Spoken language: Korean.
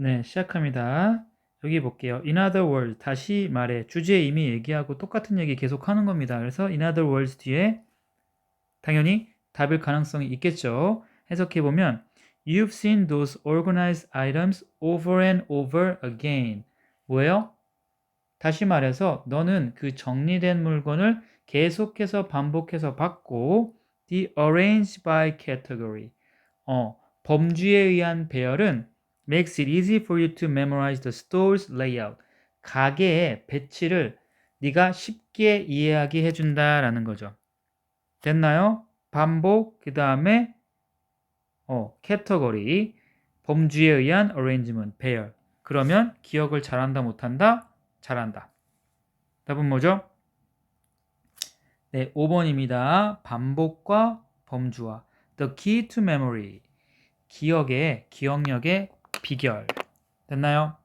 네, 시작합니다. 여기 볼게요. In other words, 다시 말해. 주제 이미 얘기하고 똑같은 얘기 계속 하는 겁니다. 그래서 in other words 뒤에 당연히 답일 가능성이 있겠죠. 해석해 보면 You've seen those organized items over and over again. 뭐예요? 다시 말해서 너는 그 정리된 물건을 계속해서 반복해서 봤고 the arranged by category. 어, 범주에 의한 배열은 makes it easy for you to memorize the store's layout. 가게의 배치를 네가 쉽게 이해하게 해준다라는 거죠. 됐나요? 반복 그 다음에 어, 캐터거리 범주에 의한 arrangement 배열. 그러면 기억을 잘한다 못한다? 잘한다. 답은 뭐죠? 네, 5번입니다. 반복과 범주와 the key to memory. 기억의 기억력의 비결. 됐나요?